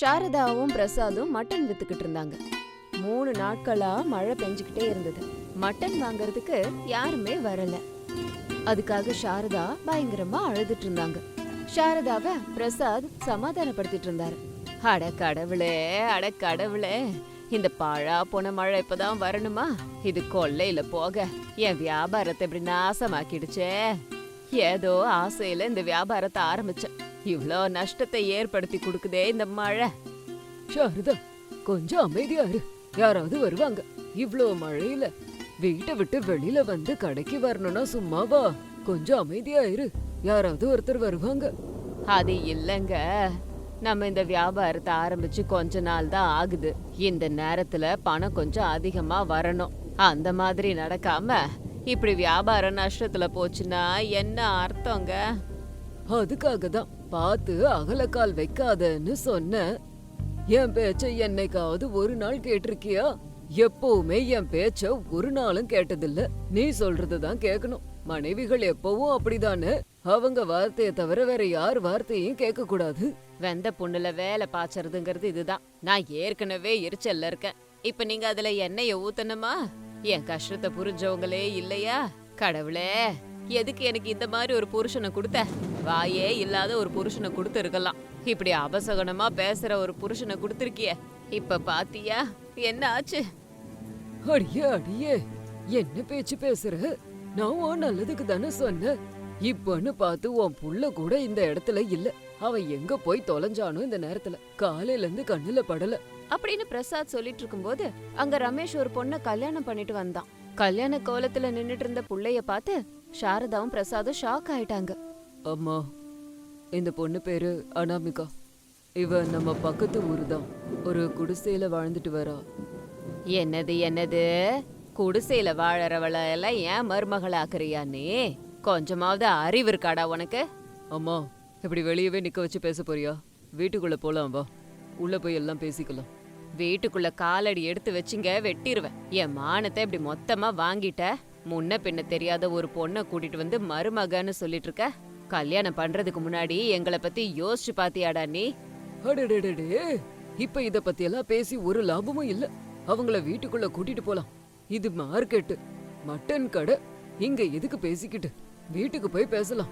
சாரதாவும் பிரசாதும் mutton வித்துக்கிட்டு இருந்தாங்க. மூணு நாட்களா மழை பெஞ்சுக்கிட்டே இருந்தது. மட்டன் வாங்கறதுக்கு யாருமே வரல. அதுக்காக சாரதா பயங்கரமா அழுதுட்டு இருந்தாங்க. சாரதாவ பிரசாத் சமாதானப்படுத்திட்டு இருந்தாரு. அட கடவுளே அட கடவுளே இந்த பாழா போன மழை இப்பதான் வரணுமா? இது கொள்ளையில போக. என் வியாபாரத்தை இப்படி நாசமாக்கிடுச்சே. ஏதோ ஆசையில இந்த வியாபாரத்தை ஆரம்பிச்சேன். இவ்ளோ நஷ்டத்தை ஏற்படுத்தி கொடுக்குதே இந்த மழை. சாரதா கொஞ்சம் அமைதியா இரு. யாராவது வருவாங்க. இவ்ளோ மழையில வீட்டை விட்டு வெளியில வந்து கடைக்கு வரணும்னா சும்மாவா? கொஞ்சம் அமைதியா இரு. யாராவது ஒருத்தர் வருவாங்க. அது இல்லங்க. நம்ம இந்த வியாபாரத்தை ஆரம்பிச்சு கொஞ்ச நாள் தான் ஆகுது. இந்த நேரத்துல பணம் கொஞ்சம் அதிகமா வரணும். அந்த மாதிரி நடக்காம இப்படி வியாபாரம் நஷ்டத்துல போச்சுன்னா என்ன அர்த்தங்க? அதுக்காக தான். பார்த்து அகலக்கால் வைக்காதன்னு சொன்ன. என் பேச்ச என்னைக்காவது ஒரு நாள் கேட்டிருக்கியா? எப்பவுமே என் பேச்ச ஒரு நாளும் கேட்டதில்ல. நீ சொல்றதுதான் கேட்கணும் மனைவிகள் எப்பவும் அப்படிதானே? அவங்க வார்த்தைய தவிர வேற யார் வார்த்தையும் கேட்க கூடாது வெந்த புண்ணுல வேலை பாய்ச்சறதுங்கிறது இதுதான். நான் ஏற்கனவே எரிச்சல்ல இருக்கேன். இப்ப நீங்க அதுல எண்ணெய ஊத்தணுமா? என் கஷ்டத்தை புரிஞ்சவங்களே இல்லையா? கடவுளே. எதுக்கு எனக்கு இந்த மாதிரி ஒரு புருஷனை கொடுத்த? வாயே இல்லாத ஒரு புருஷனை கொடுத்து இருக்கலாம் இப்படி அபசகனமா பேசுற ஒரு புருஷனை கொடுத்துருக்கிய. இப்ப பாத்தியா? என்ன ஆச்சு? அடியே அடியே என்ன பேச்சு பேசுற? நான் உன் நல்லதுக்கு தானே சொன்னேன் இப்பன்னு பார்த்து உன் புள்ள கூட இந்த இடத்துல இல்ல. அவன் எங்க போய் தொலைஞ்சானோ இந்த நேரத்துல. காலையில இருந்து கண்ணுல படல. அப்படின்னு பிரசாத் சொல்லிட்டு இருக்கும்போது அங்க ரமேஷ் ஒரு பொண்ணை கல்யாணம் பண்ணிட்டு வந்தான். கல்யாண கோலத்துல நின்னுட்டு இருந்த புள்ளைய பார்த்து சாரதாவும் பிரசாதும் ஷாக் ஆயிட்டாங்க. அம்மா இந்த பொண்ணு பேரு அனாமிகா. இவ நம்ம பக்கத்து ஊரு தான் ஒரு குடிசையில வாழ்ந்துட்டு வரா. என்னது என்னது? குடிசையில வாழறவள எல்லாம் ஏன் மருமகளாக்குறியா நீ கொஞ்சமாவது அறிவு இருக்காடா உனக்கு? அம்மா இப்படி வெளியவே நிக்க வச்சு பேச போறியா? வீட்டுக்குள்ள போலாம் வா. உள்ள போய் எல்லாம் பேசிக்கலாம். வீட்டுக்குள்ள காலடி எடுத்து வச்சிங்க வெட்டிருவேன். என் மானத்தை இப்படி மொத்தமா வாங்கிட்ட? முன்ன பின்ன தெரியாத ஒரு பொண்ணை கூட்டிட்டு வந்து மருமகன்னு சொல்லிட்டு இருக்க கல்யாணம் பண்றதுக்கு முன்னாடி எங்களை பத்தி யோசிச்சு பாத்தியாடா நீ? அடடடடே இப்ப இத பத்தி எல்லாம் பேசி ஒரு லாபமும் இல்ல. அவங்கள வீட்டுக்குள்ள கூட்டிட்டு போலாம். இது மார்க்கெட்டு. மட்டன் கடை. இங்க எதுக்கு பேசிக்கிட்டு? வீட்டுக்கு போய் பேசலாம்.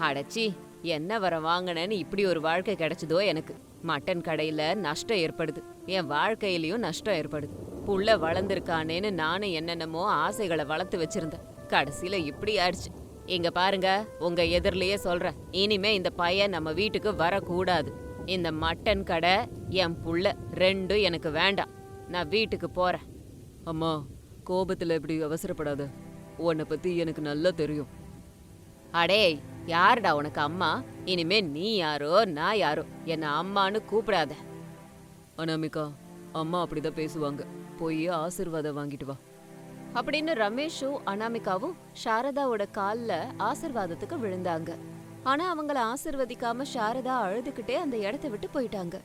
அடச்சி என்ன வர வாங்கினேன்னு இப்படி ஒரு வாழ்க்கை கிடைச்சதோ எனக்கு. மட்டன் கடையில நஷ்டம் ஏற்படுது. என் வாழ்க்கையிலயும் நஷ்டம் ஏற்படுது. புள்ள வளர்ந்துருக்கானேன்னு நானும் என்னென்னமோ ஆசைகளை வளர்த்து வச்சிருந்தேன். கடைசியில இப்படி ஆயிடுச்சு. இங்க பாருங்க உங்க எதிரிலேயே சொல்றேன். இனிமே இந்த பையன் நம்ம வீட்டுக்கு வரக்கூடாது. இந்த மட்டன் கடை என் புள்ள ரெண்டும் எனக்கு வேண்டாம். நான் வீட்டுக்கு போறேன். அம்மா கோபத்துல இப்படி அவசரப்படாத. உன்னை பத்தி எனக்கு நல்லா தெரியும். அடேய் யாருடா உனக்கு அம்மா? இனிமே நீ யாரோ நான் யாரோ? என்ன அம்மான்னு கூப்பிடாத. அனாமிகா அம்மா அப்படிதான் பேசுவாங்க. போய் ஆசிர்வாதம் வாங்கிட்டு வா. அப்படின்னு ரமேஷும் அனாமிகாவும் சாரதாவோட கால்ல ஆசிர்வாதத்துக்கு விழுந்தாங்க. ஆனா அவங்கள ஆசிர்வதிக்காம சாரதா அழுதுகிட்டே அந்த இடத்த விட்டு போயிட்டாங்க.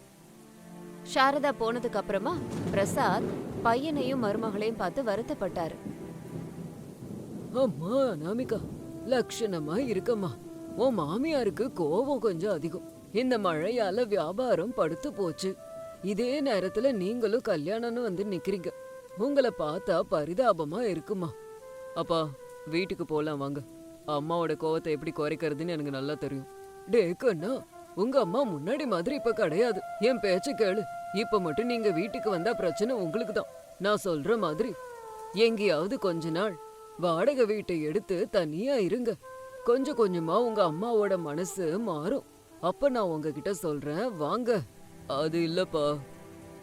சாரதா போனதுக்கு அப்புறமா பிரசாத் பையனையும் மருமகளையும் பார்த்து வருத்தப்பட்டாரு. அம்மா அனாமிகா லட்சணமா இருக்கம்மா. உன் மாமியாருக்கு கோபம் கொஞ்சம் அதிகம். இந்த மழையால வியாபாரம் படுத்து போச்சு. இதே நேரத்துல நீங்களும் கல்யாணம்னு வந்து நிக்கிறீங்க. உங்களை பார்த்தா பரிதாபமா இருக்குமா? அப்பா வீட்டுக்கு போலாம் வாங்க. அம்மாவோட கோவத்தை எப்படி குறைக்கிறதுன்னு எனக்கு நல்லா தெரியும். டே கண்ணா உங்க அம்மா முன்னாடி மாதிரி இப்ப கிடையாது. என் பேச்ச கேளு. இப்ப மட்டும் நீங்க வீட்டுக்கு வந்தா பிரச்சனை உங்களுக்கு தான் நான் சொல்ற மாதிரி எங்கேயாவது கொஞ்ச நாள் வாடகை வீட்டை எடுத்து தனியா இருங்க. கொஞ்சம் கொஞ்சமா உங்க அம்மாவோட மனசு மாறும். அப்ப நான் உங்ககிட்ட சொல்றேன் வாங்க. அது இல்லப்பா.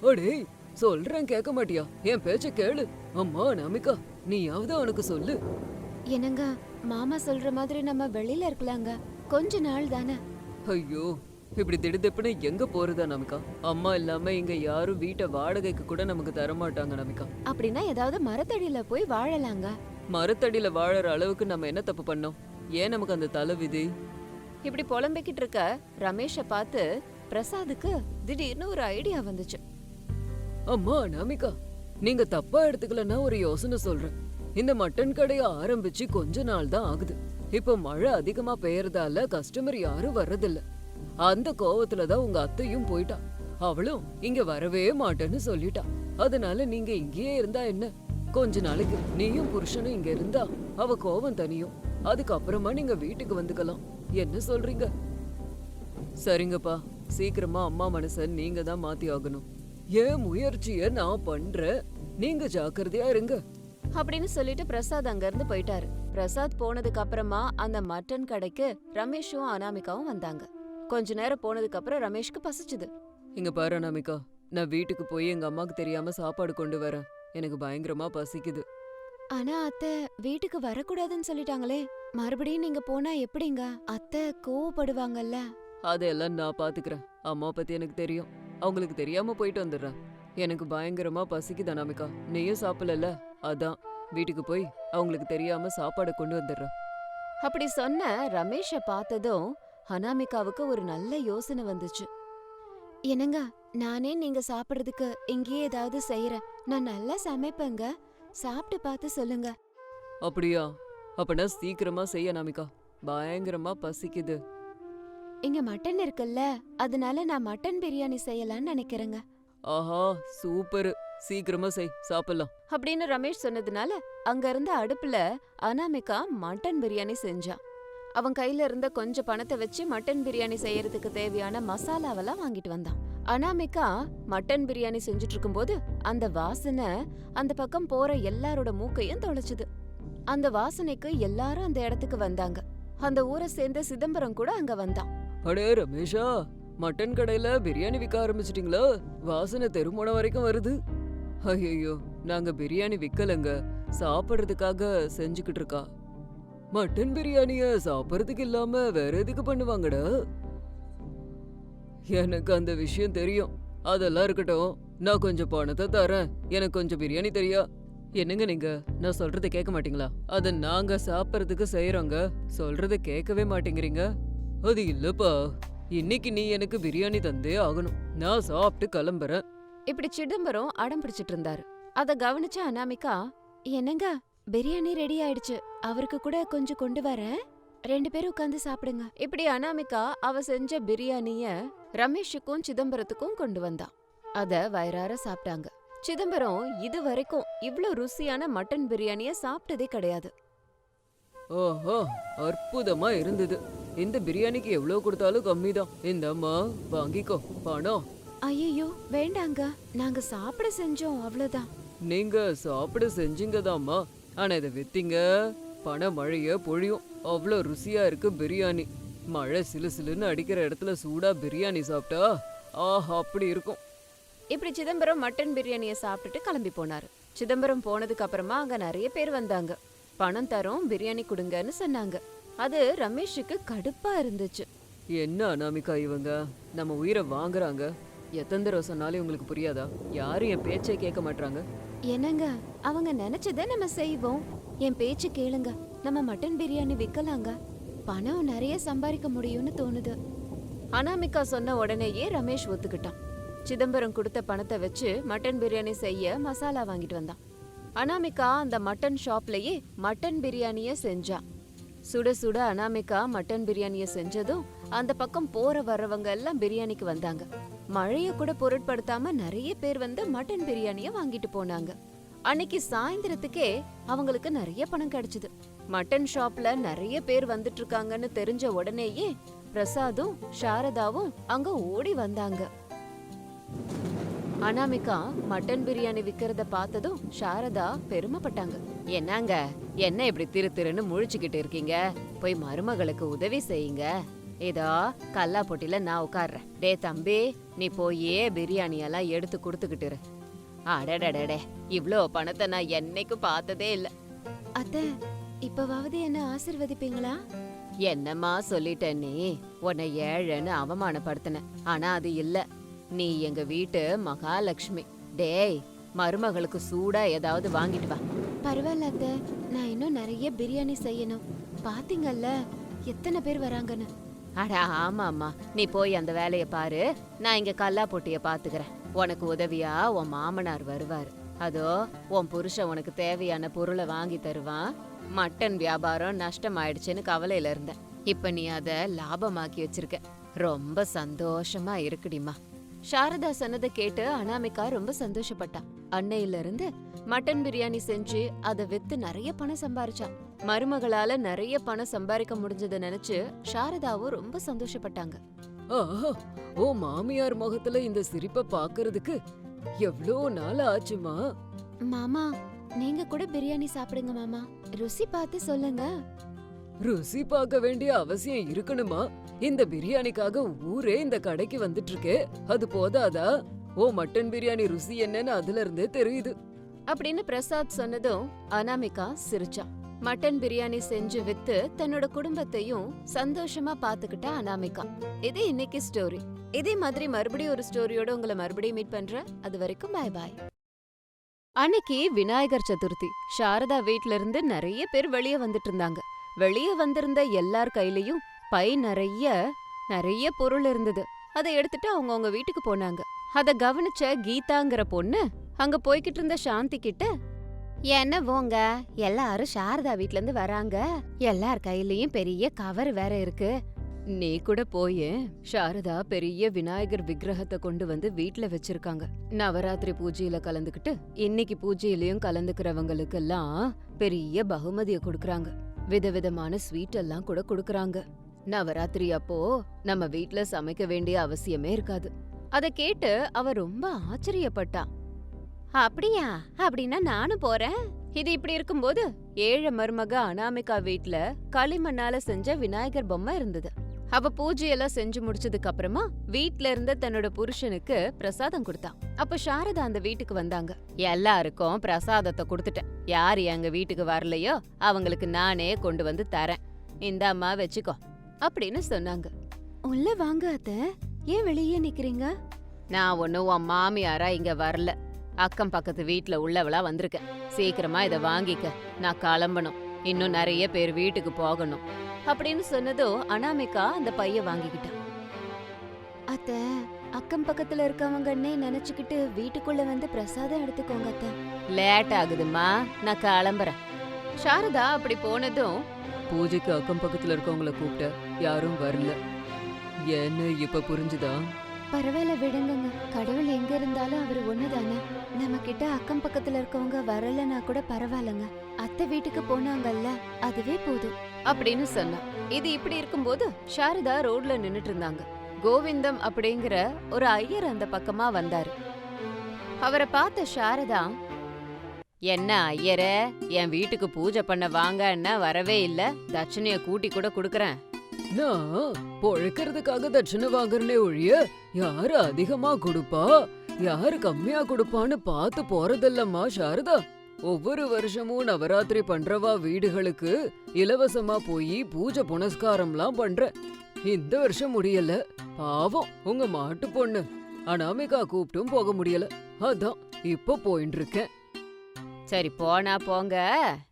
அடே சொல்றேன் கேட்க மாட்டியா? என் பேச்ச கேளு. அம்மா நமிகா நீயாவது அவனுக்கு சொல்லு. என்னங்க மாமா சொல்ற மாதிரி நம்ம வெளியில இருக்கலாங்க. கொஞ்ச நாள் தானே. ஐயோ இப்படி திடுதிப்புன்னு எங்க போறதா நமிகா? அம்மா இல்லாம இங்க யாரும் வீட்டை வாடகைக்கு கூட நமக்கு தர மாட்டாங்க நமிகா. அப்படின்னா ஏதாவது மரத்தடியில போய் வாழலாங்க. மரத்தடியில வாழற அளவுக்கு நம்ம என்ன தப்பு பண்ணோம்? ஏன் நமக்கு அந்த தலைவிதி இப்படி புலம்பிக்கிட்டு இருக்க ரமேஷை பார்த்து பிரசாத்துக்கு திடீர்னு ஒரு ஐடியா வந்துச்சு. அம்மா அனாமிகா நீங்க தப்பா எடுத்துக்கலன்னா ஒரு யோசனை சொல்றேன். இந்த மட்டன் கடையை ஆரம்பிச்சு கொஞ்ச நாள் தான் ஆகுது. இப்போ மழை அதிகமா பெய்யறதால கஸ்டமர் யாரும் வர்றதில்ல. அந்த கோவத்துல தான் உங்க அத்தையும் போயிட்டா. அவளும் இங்க வரவே மாட்டேன்னு சொல்லிட்டா. அதனால நீங்க இங்கேயே இருந்தா என்ன? கொஞ்ச நாளைக்கு நீயும் புருஷனும் இங்க இருந்தா அவ கோவம் தனியும் அதுக்கப்புறமா நீங்க வீட்டுக்கு வந்துக்கலாம். என்ன சொல்றீங்க? சரிங்கப்பா. சீக்கிரமா அம்மா மனச நீங்க தான் மாத்தி ஆகணும். என் முயற்சிய நான் பண்றேன் நீங்க ஜாக்கிரதையா இருங்க. அப்படின்னு சொல்லிட்டு பிரசாத் அங்க இருந்து போயிட்டாரு. பிரசாத் போனதுக்கு அப்புறமா அந்த மட்டன் கடைக்கு ரமேஷும் அனாமிகாவும் வந்தாங்க. கொஞ்ச நேரம் போனதுக்கு அப்புறம் ரமேஷ்க்கு பசிச்சுது. இங்க பாரு அனாமிகா நான் வீட்டுக்கு போய் எங்க அம்மாக்கு தெரியாம சாப்பாடு கொண்டு வரேன். எனக்கு பயங்கரமா பசிக்குது. ஆனா அத்தை வீட்டுக்கு வரக்கூடாதுன்னு சொல்லிட்டாங்களே. மறுபடியும் நீங்க போனா எப்படிங்க? அத்தை கோவப்படுவாங்கல்ல. அதெல்லாம் நான் பாத்துக்கிறேன். அம்மா பத்தி எனக்கு தெரியும். அவங்களுக்கு தெரியாம போயிட்டு வந்துடுறேன். எனக்கு பயங்கரமா பசிக்குது அனாமிகா. நீயும் சாப்பிடல அதான். வீட்டுக்கு போய் அவங்களுக்கு தெரியாம சாப்பாடு கொண்டு வந்துடுறேன். அப்படி சொன்ன ரமேஷ பார்த்ததும் அனாமிகாவுக்கு ஒரு நல்ல யோசனை வந்துச்சு. என்னங்க நானே நீங்க சாப்பிடுறதுக்கு இங்கேயே ஏதாவது செய்யறேன் நான் நல்லா சமைப்பேங்க. சாப்பிட்டு பார்த்து சொல்லுங்க. அப்படியா? அப்பனா சீக்கிரமா செய்ய அனாமிகா. பயங்கரமா பசிக்குது. இங்க மட்டன் இருக்குல்ல அதனால நான் மட்டன் பிரியாணி செய்யலாம்னு நினைக்கிறேங்க. ஆஹா சூப்பர். சீக்கிரமா செய் சாப்பிடலாம். அப்படின்னு ரமேஷ் சொன்னதுனால அங்க இருந்த அடுப்புல அனாமிகா மட்டன் பிரியாணி செஞ்சான் அவன் கையில இருந்த கொஞ்சம் பணத்தை வச்சு மட்டன் பிரியாணி செய்யறதுக்கு தேவையான மசாலாவெல்லாம் வாங்கிட்டு வந்தான். அனாமிகா மட்டன் பிரியாணி செஞ்சுட்டு இருக்கும்போது அந்த வாசனை அந்த பக்கம் போற எல்லாரோட மூக்கையும் தொலைச்சுது. அந்த வாசனைக்கு எல்லாரும் அந்த இடத்துக்கு வந்தாங்க. அந்த ஊரை சேர்ந்த சிதம்பரம் கூட அங்க வந்தான். அடே ரமேஷா மட்டன் கடையில பிரியாணி விற்க ஆரம்பிச்சிட்டிங்களா? வாசனை தெருமுனை வரைக்கும் வருது. ஐயோ நாங்க பிரியாணி விற்கலைங்க சாப்பிட்றதுக்காக செஞ்சுக்கிட்டு இருக்கா. மட்டன் பிரியாணிய சாப்பிட்றதுக்கு இல்லாம வேற எதுக்கு பண்ணுவாங்கடா? எனக்கு அந்த விஷயம் தெரியும். அதெல்லாம் இருக்கட்டும். நான் கொஞ்சம் பணத்தை தரேன். எனக்கு கொஞ்சம் பிரியாணி தெரியா? என்னங்க நீங்க? நான் சொல்றத கேட்க மாட்டீங்களா? அதை நாங்க சாப்பிட்றதுக்கு செய்யறோங்க சொல்றதை கேட்கவே மாட்டேங்கிறீங்க. அது இல்லப்பா. இன்னைக்கு நீ எனக்கு பிரியாணி தந்தே ஆகணும். நான் சாப்பிட்டு கிளம்புறேன். இப்படி சிதம்பரம் அடம் பிடிச்சிட்டு இருந்தாரு. அத கவனிச்ச அனாமிகா என்னங்க பிரியாணி ரெடி ஆயிடுச்சு. அவருக்கு கூட கொஞ்சம் கொண்டு வரேன். ரெண்டு பேரும் உட்காந்து சாப்பிடுங்க. இப்படி அனாமிகா அவ செஞ்ச பிரியாணிய ரமேஷுக்கும் சிதம்பரத்துக்கும் கொண்டு வந்தா. அத வயிறார சாப்பிட்டாங்க. சிதம்பரம் இது வரைக்கும் இவ்ளோ ருசியான மட்டன் பிரியாணிய சாப்பிட்டதே கிடையாது. ஓஹோ அற்புதமா இருந்தது. இந்த பிரியாணிக்கு எவ்வளவு கொடுத்தாலும் கம்மிதான். இந்த அம்மா வாங்கிக்கோ பணம். ஐயோ வேண்டாங்க. நாங்க சாப்பிட செஞ்சோம் அவ்வளவுதான். நீங்க சாப்பிட செஞ்சீங்கதாம்மா. ஆனா இதை வித்தீங்க. பண மழைய பொழியும். அவ்வளோ ருசியா இருக்கு பிரியாணி. மழை சிலு சிலுன்னு அடிக்கிற இடத்துல சூடா பிரியாணி சாப்பிட்டா ஆஹா அப்படி இருக்கும். இப்படி சிதம்பரம் மட்டன் பிரியாணியை சாப்பிட்டுட்டு கிளம்பி போனாரு. சிதம்பரம் போனதுக்கு அப்புறமா அங்க நிறைய பேர் வந்தாங்க. பணம் தரோம் பிரியாணி கொடுங்கன்னு சொன்னாங்க. அது ரமேஷுக்கு கடுப்பா இருந்துச்சு. என்ன அனாமிகா இவங்க? நம்ம உயிரை வாங்குறாங்க. எத்தனை தடவை சொன்னாலும் உங்களுக்கு புரியாதா? யாரும் என் பேச்சை கேட்க மாட்றாங்க. என்னங்க? அவங்க நினைச்சதை நம்ம செய்வோம். என் பேச்சு கேளுங்க. நம்ம மட்டன் பிரியாணி விக்கலாங்க. பணம் நிறைய சம்பாதிக்க முடியும்னு தோணுது. அனாமிகா சொன்ன உடனேயே ரமேஷ் ஒத்துக்கிட்டான். சிதம்பரம் கொடுத்த பணத்தை வச்சு மட்டன் பிரியாணி செய்ய மசாலா வாங்கிட்டு வந்தான். அனாமிகா அந்த மட்டன் ஷாப்லயே மட்டன் பிரியாணிய செஞ்சா. சுட சுட அனாமிகா மட்டன் பிரியாணிய செஞ்சதும் அந்த பக்கம் போற வர்றவங்க எல்லாம் பிரியாணிக்கு வந்தாங்க. மழைய கூட பொருட்படுத்தாம நிறைய பேர் வந்து மட்டன் பிரியாணிய வாங்கிட்டு போனாங்க. அன்னைக்கு சாயந்தரத்துக்கே அவங்களுக்கு நிறைய பணம் கிடைச்சது. மட்டன் ஷாப்ல நிறைய பேர் வந்துட்டு இருக்காங்கன்னு தெரிஞ்ச உடனேயே பிரசாதும் சாரதாவும் அங்க ஓடி வந்தாங்க. அனாமிகா மட்டன் பிரியாணி விக்கிறத பார்த்ததும் சாரதா பெருமைப்பட்டாங்க. என்னங்க? என்ன இப்படி திரு திருன்னு முழிச்சுக்கிட்டு இருக்கீங்க? போய் மருமகளுக்கு உதவி செய்யுங்க. இதோ கல்லா பொட்டில நான் உட்கார்றேன். டே தம்பி நீ போயே பிரியாணி எல்லாம் எடுத்து கொடுத்துக்கிட்டு இரு. அடடடடே இவ்ளோ பணத்தை நான் என்னைக்கும் பார்த்ததே இல்ல. அத்தை இப்பவாவது என்ன ஆசிர்வதிப்பீங்களா? என்னம்மா சொல்லிட்ட நீ? உன்னை ஏழைன்னு அவமானப்படுத்தின. ஆனா அது இல்ல. நீ எங்க வீட்டு மகாலட்சுமி. டேய் மருமகளுக்கு சூடா ஏதாவது வாங்கிட்டு வா. பரவாயில்ல அத்தை. நான் இன்னும் நிறைய பிரியாணி செய்யணும். பாத்தீங்கல்ல எத்தனை பேர் வராங்கன்னு. அட ஆமாம்மா. நீ போய் அந்த வேலைய பாரு. நான் இங்க கல்லா பொட்டிய பாத்துக்கிறேன். உனக்கு உதவியா உன் மாமனார் வருவார். அதோ உன் புருஷன் உனக்கு தேவையான பொருளை வாங்கி தருவான். மட்டன் வியாபாரம் நஷ்டம் ஆயிடுச்சுன்னு கவலையில இருந்தேன். இப்ப நீ அத லாபமாக்கி வச்சிருக்க. ரொம்ப சந்தோஷமா இருக்குடிமா சாரதா சொன்னதை கேட்டு அனாமிகா ரொம்ப சந்தோஷப்பட்டா. அன்னையில இருந்து மட்டன் பிரியாணி செஞ்சு அதை வித்து நிறைய பணம் சம்பாரிச்சா. மருமகளால நிறைய பணம் சம்பாதிக்க முடிஞ்சதை நினைச்சு சாரதாவும் ரொம்ப சந்தோஷப்பட்டாங்க. ஆஹா ஓ மாமியார் முகத்துல இந்த சிரிப்ப பாக்குறதுக்கு எவ்ளோ நாள் ஆச்சுமா? மாமா நீங்க கூட பிரியாணி சாப்பிடுங்க மாமா. ருசி பார்த்து சொல்லுங்க. ருசி பார்க்க வேண்டிய அவசியம் இருக்கணுமா? இந்த பிரியாணிக்காக ஊரே இந்த கடைக்கு வந்துட்டு இருக்கே அது போதாதா? ஓ மட்டன் பிரியாணி ருசி என்னன்னு அதுல இருந்தே தெரியுது. அப்படின்னு பிரசாத் சொன்னதும் அனாமிகா சிரிச்சா. மட்டன் பிரியாணி செஞ்சு வித்து தன்னோட குடும்பத்தையும் சந்தோஷமா பாத்துக்கிட்டா அனாமிகா. இது இன்னைக்கு ஸ்டோரி இதே மாதிரி மறுபடியும் ஒரு ஸ்டோரியோட உங்களை மறுபடியும் மீட் பண்றேன் அது வரைக்கும் பாய் பாய் அன்னைக்கு விநாயகர் சதுர்த்தி. சாரதா வீட்ல இருந்து நிறைய பேர் வெளிய வந்துட்டு இருந்தாங்க. வெளிய வந்திருந்த எல்லார் கையிலயும் பை நிறைய நிறைய பொருள் இருந்தது. அதை எடுத்துட்டு அவங்கவங்க வீட்டுக்கு போனாங்க. அத கவனிச்ச கீதாங்கிற பொண்ணு அங்க போய்கிட்டு இருந்த சாந்தி கிட்ட என்ன போங்க எல்லாரும் சாரதா வீட்ல இருந்து வராங்க. எல்லார் கையிலயும் பெரிய கவர் வேற இருக்கு. நீ கூட போய் சாரதா பெரிய விநாயகர் விக்கிரகத்தை கொண்டு வந்து வீட்ல வச்சிருக்காங்க. நவராத்திரி பூஜையில கலந்துக்கிட்டு இன்னைக்கு பூஜையிலயும் கலந்துக்கிறவங்களுக்கு எல்லாம் பெரிய பகுமதிய கொடுக்கறாங்க. விதவிதமான ஸ்வீட் எல்லாம் கூட கொடுக்கறாங்க. நவராத்திரி அப்போ நம்ம வீட்ல சமைக்க வேண்டிய அவசியமே இருக்காது. அத கேட்டு அவ ரொம்ப ஆச்சரியப்பட்டா. அப்படியா? அப்படின்னா நானும் போறேன். இது இப்படி இருக்கும்போது ஏழை மருமக அனாமிகா வீட்ல களிமண்ணால செஞ்ச விநாயகர் பொம்மை இருந்தது. அவ பூஜையெல்லாம் செஞ்சு முடிச்சதுக்கு அப்புறமா வீட்ல இருந்த தன்னோட புருஷனுக்கு பிரசாதம் கொடுத்தா அப்ப சாரதா அந்த வீட்டுக்கு வந்தாங்க. எல்லாருக்கும் பிரசாதத்தை கொடுத்துட்டேன். யார் எங்க வீட்டுக்கு வரலையோ அவங்களுக்கு நானே கொண்டு வந்து தரேன். இந்த அம்மா வச்சுக்கோ அப்படின்னு சொன்னாங்க. உள்ள வாங்க அத்த. ஏன் வெளியே நிக்கிறீங்க? நான் ஒன்னும் உன் மாமியாரா இங்க வரல. அக்கம் பக்கத்து வீட்ல உள்ளவளா வந்திருக்கேன். சீக்கிரமா இத வாங்கிக்க. நான் கிளம்பணும். இன்னும் நிறைய பேர் வீட்டுக்கு போகணும். அப்படின்னு சொன்னதோ அனாமிகா அந்த பைய வாங்கிக்கிட்டா. அத்த அக்கம் பக்கத்துல இருக்கவங்கன்னே நினைச்சுக்கிட்டு வீட்டுக்குள்ள வந்து பிரசாதம் எடுத்துக்கோங்க அத்த. லேட் ஆகுதுமா நான் கிளம்புறேன். சாரதா அப்படி போனதும் பூஜைக்கு அக்கம் பக்கத்துல இருக்கவங்கள கூப்பிட்ட. யாரும் வரல. என்ன இப்ப புரிஞ்சுதா? பரவாயில்ல விடுங்கங்க. கடவுள் எங்க இருந்தாலும் அவர் ஒண்ணுதானே. நம்ம கிட்ட அக்கம் பக்கத்துல இருக்கவங்க வரலனா கூட பரவாயில்லங்க. அத்தை வீட்டுக்கு போனாங்கல்ல அதுவே போதும். அப்படின்னு சொன்னா. இது இப்படி இருக்கும்போது சாரதா ரோட்ல நின்னுட்டு இருந்தாங்க கோவிந்தம் அப்படிங்கிற ஒரு ஐயர் அந்த பக்கமா வந்தாரு. அவரை பார்த்த சாரதா என்ன ஐயர என் வீட்டுக்கு பூஜை பண்ண வாங்கன்னா வரவே இல்ல. தட்சணைய கூட்டி கூட குடுக்கறேன். நான் பொழைக்கிறதுக்காக தட்சணை வாங்குறனே ஒழிய யாரு அதிகமா கொடுப்பா? யாரு கம்மியா கொடுப்பான்னு பார்த்து போறதில்லம்மா சாரதா. ஒவ்வொரு வருஷமும் நவராத்திரி பண்றவா வீடுகளுக்கு இலவசமா போய் பூஜை புனஸ்காரம்லாம் பண்ற. இந்த வருஷம் முடியல. பாவம் உங்க மாட்டு பொண்ணு. அனாமிகா கூப்பிட்டும் போக முடியல. அதான் இப்ப போயின்னு இருக்கேன் சரி போனா போங்க.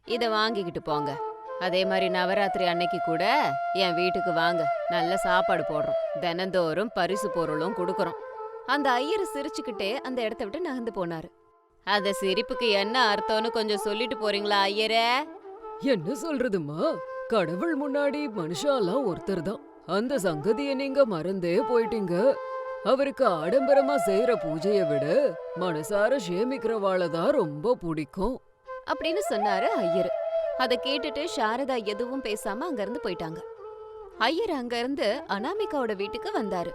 இத வாங்கிக்கிட்டு போங்க. அதே மாதிரி நவராத்திரி அன்னைக்கு கூட என் வீட்டுக்கு வாங்க. நல்ல சாப்பாடு போடுறோம். தினந்தோறும் பரிசு பொருளும் கொடுக்கறோம். அந்த ஐயர் சிரிச்சுக்கிட்டே அந்த இடத்த விட்டு நகர்ந்து போனாரு. அந்த சிரிப்புக்கு என்ன அர்த்தம்னு கொஞ்சம் சொல்லிட்டு போறீங்களா ஐயரே? என்ன சொல்றதுமா கடவுள் முன்னாடி மனுஷாலாம் ஒருத்தர் தான் அந்த சங்கதிய நீங்க மறந்தே போயிட்டீங்க. அவருக்கு ஆடம்பரமா செய்யற பூஜைய விட மனசார சேமிக்கிறவாள தான் ரொம்ப பிடிக்கும். அப்படின்னு சொன்னாரு ஐயர். அத கேட்டுட்டு சாரதா எதுவும் பேசாம அங்கிருந்து போயிட்டாங்க. ஐயர் அங்கிருந்து அனாமிகாவோட வீட்டுக்கு வந்தாரு.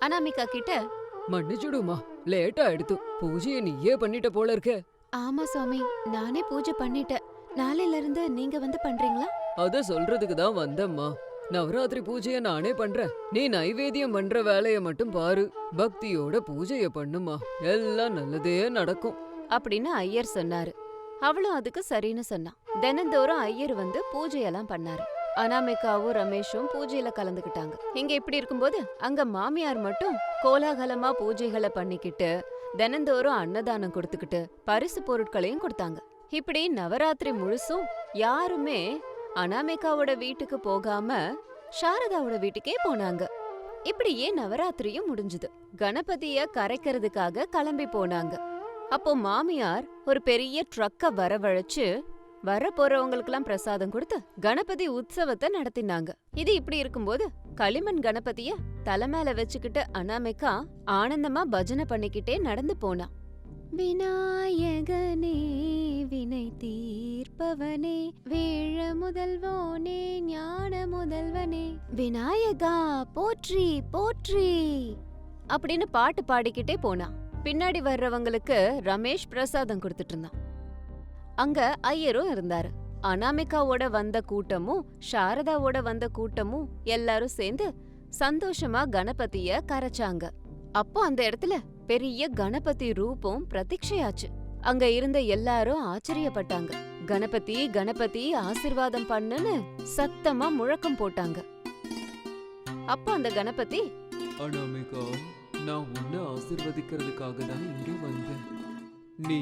அனாமிகா கிட்ட மன்னிச்சுடுமா லேட் ஆயிடுத்து. பூஜைய நீயே பண்ணிட்ட போல இருக்க. ஆமா சுவாமி நானே பூஜை பண்ணிட்டேன். நாளையில இருந்து நீங்க வந்து பண்றீங்களா? அத சொல்றதுக்கு தான் வந்தம்மா. நவராத்திரி பூஜைய நானே பண்றேன். நீ நைவேத்தியம் பண்ற வேலைய மட்டும் பாரு. பக்தியோட பூஜைய பண்ணுமா எல்லாம் நல்லதே நடக்கும். அப்படின்னு ஐயர் சொன்னாரு. அவளும் அதுக்கு சரின்னு சொன்னான். தினந்தோறும் ஐயர் வந்து பூஜையெல்லாம் பண்ணாரு. அனாமிகாவும் ரமேஷும் பூஜையில கலந்துக்கிட்டாங்க. இங்க இப்படி இருக்கும்போது அங்க மாமியார் மட்டும் கோலாகலமா பூஜைகளை பண்ணிக்கிட்டு தினந்தோறும் அன்னதானம் கொடுத்துக்கிட்டு பரிசு பொருட்களையும் கொடுத்தாங்க. இப்படி நவராத்திரி முழுசும் யாருமே அனாமிகாவோட வீட்டுக்கு போகாம சாரதாவோட வீட்டுக்கே போனாங்க. இப்படியே நவராத்திரியும் முடிஞ்சது? கணபதிய கரைக்கிறதுக்காக கிளம்பி போனாங்க. அப்போ மாமியார் ஒரு பெரிய ட்ரக்க வரவழைச்சு வர போறவங்களுக்கெல்லாம் பிரசாதம் கொடுத்து கணபதி உற்சவத்தை நடத்தினாங்க. இது இப்படி இருக்கும்போது களிமண் கணபதிய தலை மேல வச்சுக்கிட்டு அனாமிகா ஆனந்தமா பஜனை பண்ணிக்கிட்டே நடந்து போனா. விநாயகனே வினை தீர்ப்பவனே வேழ முதல்வோனே ஞான முதல்வனே விநாயகா போற்றி போற்றி அப்படின்னு பாட்டு பாடிக்கிட்டே போனா. பின்னாடி வர்றவங்களுக்கு ரமேஷ் பிரசாதம் கொடுத்துட்டு இருந்தான். அங்க ஐயரும் இருந்தாரு. அனாமிகாவோட வந்த கூட்டமும் சாரதாவோட வந்த கூட்டமும் எல்லாரும் சேர்ந்து சந்தோஷமா கணபதிய கரைச்சாங்க. அப்போ அந்த இடத்துல பெரிய கணபதி ரூபம் பிரதீட்சையாச்சு. அங்க இருந்த எல்லாரும் ஆச்சரியப்பட்டாங்க. கணபதி கணபதி ஆசிர்வாதம் பண்ணுன்னு சத்தமா முழக்கம் போட்டாங்க. அப்போ அந்த கணபதி அனாமிகா நான் உன்னை ஆசிர்வதிக்கிறதுக்காக தான் இங்கே வந்தேன். நீ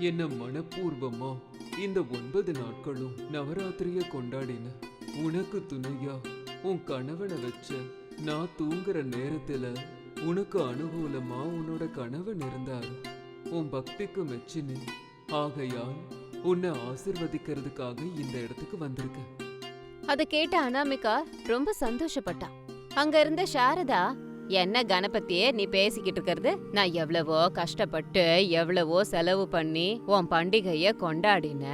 என்ன மனப்பூர்வமா? இந்த ஒன்பது நாட்களும் நவராத்திரிய கொண்டாடின. உனக்கு துணையா? உன் கணவனை வச்ச நான் தூங்குற நேரத்துல உனக்கு அனுகூலமா உன்னோட கணவன் இருந்தாரு. உன் பக்திக்கு மெச்சினு ஆகையால் உன்னை ஆசிர்வதிக்கிறதுக்காக இந்த இடத்துக்கு வந்திருக்கேன். அதை கேட்ட அனாமிகா ரொம்ப சந்தோஷப்பட்டா. அங்க இருந்த சாரதா என்ன கணபதியே நீ பேசிக்கிட்டு இருக்கிறது? நான் எவ்வளவோ கஷ்டப்பட்டு எவ்வளவோ செலவு பண்ணி உன் பண்டிகைய கொண்டாடின.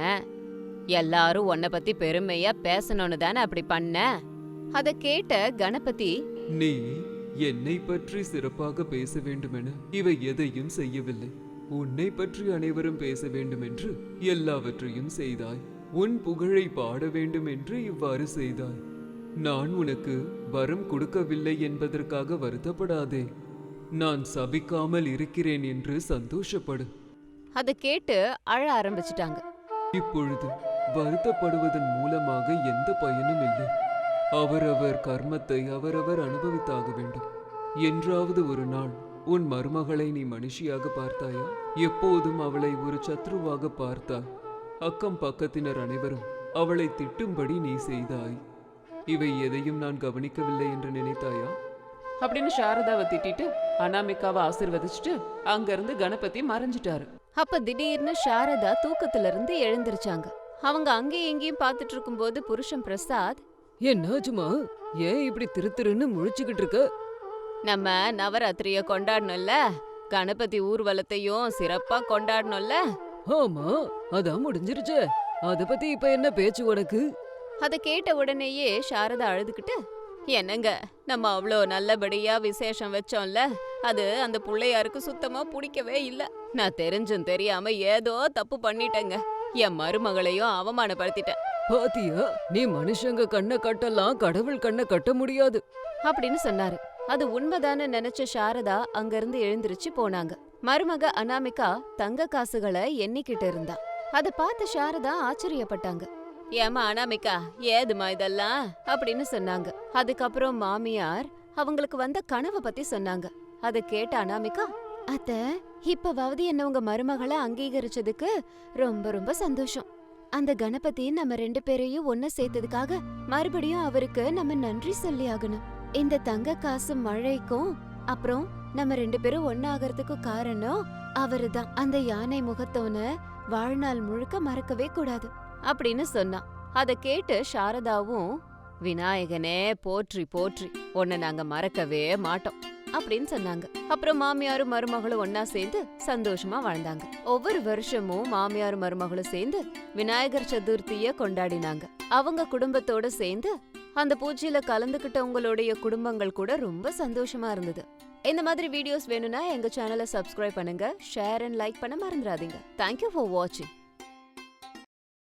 எல்லாரும் உன்னை பத்தி பெருமையா பேசணும்னு தானே அப்படி பண்ண? அத கேட்ட கணபதி நீ என்னை பற்றி சிறப்பாக பேச வேண்டுமென இவை எதையும் செய்யவில்லை. உன்னை பற்றி அனைவரும் பேச வேண்டுமென்று எல்லாவற்றையும் செய்தாய். உன் புகழை பாட வேண்டும் என்று இவ்வாறு செய்தாய். நான் உனக்கு வரம் கொடுக்கவில்லை என்பதற்காக வருத்தப்படாதே. நான் சபிக்காமல் இருக்கிறேன் என்று சந்தோஷப்படு. அத கேட்டு அழ ஆரம்பிச்சிட்டாங்க. இப்பொழுது வருத்தப்படுவதன் மூலமாக எந்த பயனும் இல்லை. அவரவர் கர்மத்தை அவரவர் அனுபவித்தாக வேண்டும். என்றாவது ஒரு நாள் உன் மருமகளை நீ மனுஷியாக பார்த்தாயா? எப்போதும் அவளை ஒரு சத்ருவாக பார்த்தாய். அக்கம் பக்கத்தினர் அனைவரும் அவளை திட்டும்படி நீ செய்தாய். இவை எதையும் நான் கவனிக்கவில்லை என்று நினைத்தாயா? அப்படின்னு சாரதாவை திட்டிட்டு அனாமிகாவை ஆசிர்வதிச்சுட்டு அங்கிருந்து கணபதி மறைஞ்சிட்டாரு. அப்ப திடீர்னு சாரதா தூக்கத்துல இருந்து எழுந்திருச்சாங்க. அவங்க அங்கேயும் இங்கேயும் பார்த்துட்டு இருக்கும்போது புருஷன் பிரசாத் என்னாச்சுமா ஏன் இப்படி திரு திருன்னு முழிச்சுக்கிட்டு இருக்க? நம்ம நவராத்திரிய கொண்டாடணும்ல? கணபதி ஊர்வலத்தையும் சிறப்பா கொண்டாடணும்ல? ஆமா அதான் முடிஞ்சிருச்சே. அத பத்தி இப்ப என்ன பேச்சு உனக்கு? அத கேட்ட உடனேயே சாரதா அழுதுகிட்டு என்னங்க நம்ம அவ்வளோ நல்லபடியா விசேஷம் வச்சோம்ல அது அந்த புள்ளையாருக்கு சுத்தமா பிடிக்கவே இல்ல. நான் தெரிஞ்சும் தெரியாம ஏதோ தப்பு பண்ணிட்டேங்க. என் மருமகளையும் அவமானப்படுத்திட்டேன். பாத்தியா நீ மனுஷங்க கண்ணை கட்டலாம் கடவுள் கண்ணை கட்ட முடியாது. அப்படின்னு சொன்னாரு. அது உண்மைதான்னு நினைச்ச சாரதா அங்கிருந்து எழுந்திருச்சு போனாங்க. மருமக அனாமிகா தங்க காசுகளை எண்ணிக்கிட்டு இருந்தா. அத பார்த்து சாரதா ஆச்சரியப்பட்டாங்க. ஏமா அனாமிகா ஏதுமா இதெல்லாம்? அப்படின்னு சொன்னாங்க. அதுக்கப்புறம் மாமியார் அவங்களுக்கு வந்த கனவை பத்தி சொன்னாங்க. அத கேட்ட அனாமிகா அத்த இப்பவாவது என்ன உங்க மருமகளை அங்கீகரிச்சதுக்கு ரொம்ப ரொம்ப சந்தோஷம். அந்த கணபதி நம்ம ரெண்டு பேரையும் ஒன்ன சேர்த்ததுக்காக மறுபடியும் அவருக்கு நம்ம நன்றி சொல்லி ஆகணும். இந்த தங்க காசு மழைக்கும் அப்புறம் நம்ம ரெண்டு பேரும் ஒன்னாகிறதுக்கும் காரணம் அவருதான். அந்த யானை முகத்தோன வாழ்நாள் முழுக்க மறக்கவே கூடாது. அப்படின்னு சொன்னான் அத கேட்டு சாரதாவும் விநாயகனே போற்றி போற்றி. உன்னை நாங்க மறக்கவே மாட்டோம். அப்படின்னு சொன்னாங்க. அப்புறம் மாமியாரும் மருமகளும் ஒன்னா சேர்ந்து சந்தோஷமா வாழ்ந்தாங்க. ஒவ்வொரு வருஷமும் மாமியாரும் மருமகளும் சேர்ந்து விநாயகர் சதுர்த்திய கொண்டாடினாங்க. அவங்க குடும்பத்தோட சேர்ந்து அந்த பூஜையில கலந்துகிட்டவங்களுடைய குடும்பங்கள் கூட ரொம்ப சந்தோஷமா இருந்தது. இந்த மாதிரி வீடியோஸ் வேணும்னா எங்க சேனலை சப்ஸ்கிரைப் பண்ணுங்க ஷேர் அண்ட் லைக் பண்ண மறந்துடாதீங்க. தேங்க்யூ ஃபார் வாட்சிங்